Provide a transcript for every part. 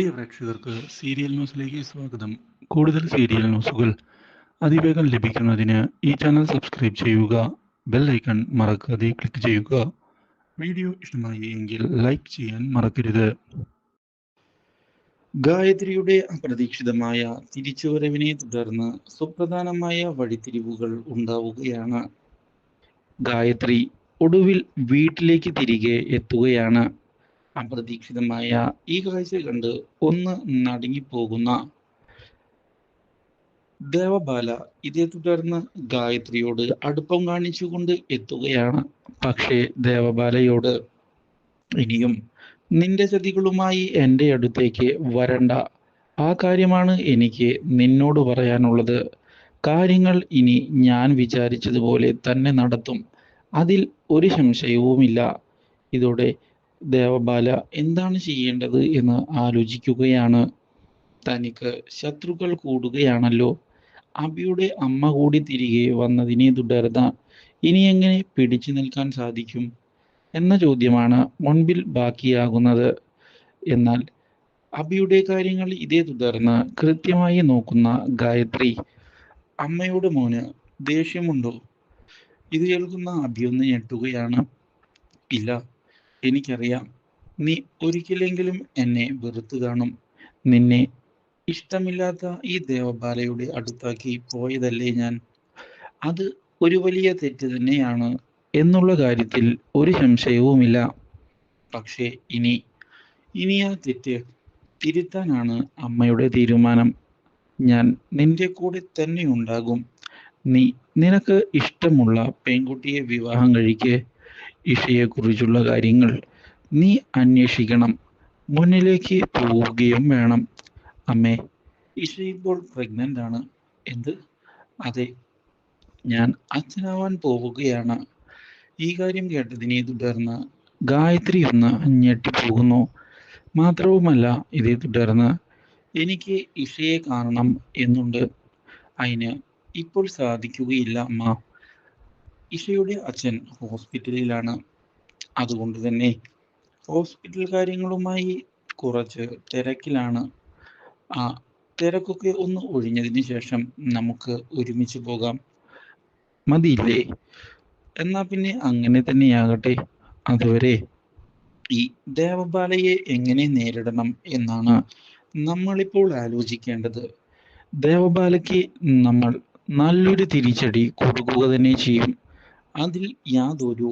പ്രിയ പ്രേക്ഷകർക്ക് സീരിയൽ ന്യൂസിലേക്ക് സ്വാഗതം. കൂടുതൽ സീരിയൽ ന്യൂസുകൾ അതിവേഗം ലഭിക്കുന്നതിന് ഈ ചാനൽ സബ്സ്ക്രൈബ് ചെയ്യുക ബെൽ ഐക്കൺ മറക്കാതെ ക്ലിക്ക് ചെയ്യുക. വീഡിയോ ഇഷ്ടമായി എങ്കിൽ ലൈക്ക് ചെയ്യാൻ മറക്കരുത്. ഗായത്രിയുടെ അപ്രതീക്ഷിതമായ തിരിച്ചുവരവിനെ തുടർന്ന് സുപ്രധാനമായ വഴിത്തിരിവുകൾ ഉണ്ടാവുകയാണ്. ഗായത്രി ഒടുവിൽ വീട്ടിലേക്ക് തിരികെ എത്തുകയാണ്. അപ്രതീക്ഷിതമായ ഈ കാഴ്ച കണ്ട് ഒന്ന് നടുങ്ങിപ്പോകുന്ന ദേവബാല ഇതേ തുടർന്ന് ഗായത്രിയോട് അടുപ്പം കാണിച്ചുകൊണ്ട് എത്തുകയാണ്. പക്ഷേ ദേവബാലയോട് ഇനിയും നിന്റെ ചതികളുമായി എന്റെ അടുത്തേക്ക് വരണ്ട. ആ കാര്യമാണ് എനിക്ക് നിന്നോട് പറയാനുള്ളത്. കാര്യങ്ങൾ ഇനി ഞാൻ വിചാരിച്ചതുപോലെ തന്നെ നടത്തും. അതിൽ ഒരു സംശയവുമില്ല. ഇതോടെ ദേവബാല എന്താണ് ചെയ്യേണ്ടത് എന്ന് ആലോചിക്കുകയാണ്. തനിക്ക് ശത്രുക്കൾ കൂടുകയാണല്ലോ. അബിയുടെ അമ്മ കൂടി തിരികെ വന്നതിനെ തുടർന്ന് ഇനി എങ്ങനെ പിടിച്ചു നിൽക്കാൻ സാധിക്കും എന്ന ചോദ്യമാണ് മുൻപിൽ ബാക്കിയാകുന്നത്. എന്നാൽ അബിയുടെ കാര്യങ്ങൾ ഇതേ തുടർന്ന് കൃത്യമായി നോക്കുന്ന ഗായത്രി അമ്മയോട് മോന് ദേഷ്യമുണ്ടോ? ഇത് കേൾക്കുന്ന അബി ഞെട്ടുകയാണ്. ഇല്ല എനിക്കറിയാം. നീ ഒരിക്കലെങ്കിലും എന്നെ വെറുത്തു കാണും. നിന്നെ ഇഷ്ടമില്ലാത്ത ഈ ദേവബാലയുടെ അടുത്താക്കി പോയതല്ലേ ഞാൻ? അത് ഒരു വലിയ തെറ്റ് തന്നെയാണ് എന്നുള്ള കാര്യത്തിൽ ഒരു സംശയവുമില്ല. പക്ഷേ ഇനി ഇനി ആ തെറ്റ് തിരുത്താനാണ് അമ്മയുടെ തീരുമാനം. ഞാൻ നിന്റെ കൂടെ തന്നെ ഉണ്ടാകും. നീ നിനക്ക് ഇഷ്ടമുള്ള പെൺകുട്ടിയെ വിവാഹം കഴിക്ക്. ഇഷയെക്കുറിച്ചുള്ള കാര്യങ്ങൾ നീ അന്വേഷിക്കണം. മുന്നിലേക്ക് പോവുകയും വേണം. അമ്മേ ഇഷ ഇപ്പോൾ പ്രഗ്നന്റ് ആണ്. എന്ത്? അതെ ഞാൻ അച്ഛനാവാൻ പോവുകയാണ്. ഈ കാര്യം കേട്ടതിനെ തുടർന്ന് ഗായത്രി ഒന്ന് ഞെട്ടിപ്പോകുന്നു. മാത്രവുമല്ല ഇതേ തുടർന്ന് എനിക്ക് ഇഷയെ കാണണം എന്നുണ്ട്. അതിന് ഇപ്പോൾ സാധിക്കുകയില്ല അമ്മ. ഇഷയുടെ അച്ഛൻ ഹോസ്പിറ്റലിലാണ്. അതുകൊണ്ട് തന്നെ ഹോസ്പിറ്റൽ കാര്യങ്ങളുമായി കുറച്ച് തിരക്കിലാണ്. ആ തിരക്കൊക്കെ ഒന്ന് ഒഴിഞ്ഞതിന് ശേഷം നമുക്ക് ഒരുമിച്ച് പോകാം. മതിയില്ലേ? എന്നാ പിന്നെ അങ്ങനെ തന്നെയാകട്ടെ. അതുവരെ ഈ ദേവബാലയെ എങ്ങനെ നേരിടണം എന്നാണ് നമ്മളിപ്പോൾ ആലോചിക്കേണ്ടത്. ദേവബാലയ്ക്ക് നമ്മൾ നല്ലൊരു തിരിച്ചടി കൊടുക്കുക തന്നെ ചെയ്യും. അതിൽ യാതൊരു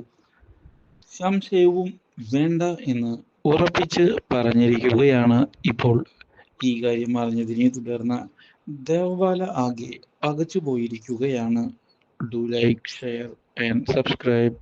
സംശയവും വേണ്ട എന്ന് ഉറപ്പിച്ച് പറഞ്ഞിരിക്കുകയാണ് ഇപ്പോൾ ഈ കാര്യം അറിഞ്ഞതിനെ തുടർന്ന് ദേവബാല ആകെ പകച്ചു പോയിരിക്കുകയാണ് do like share and subscribe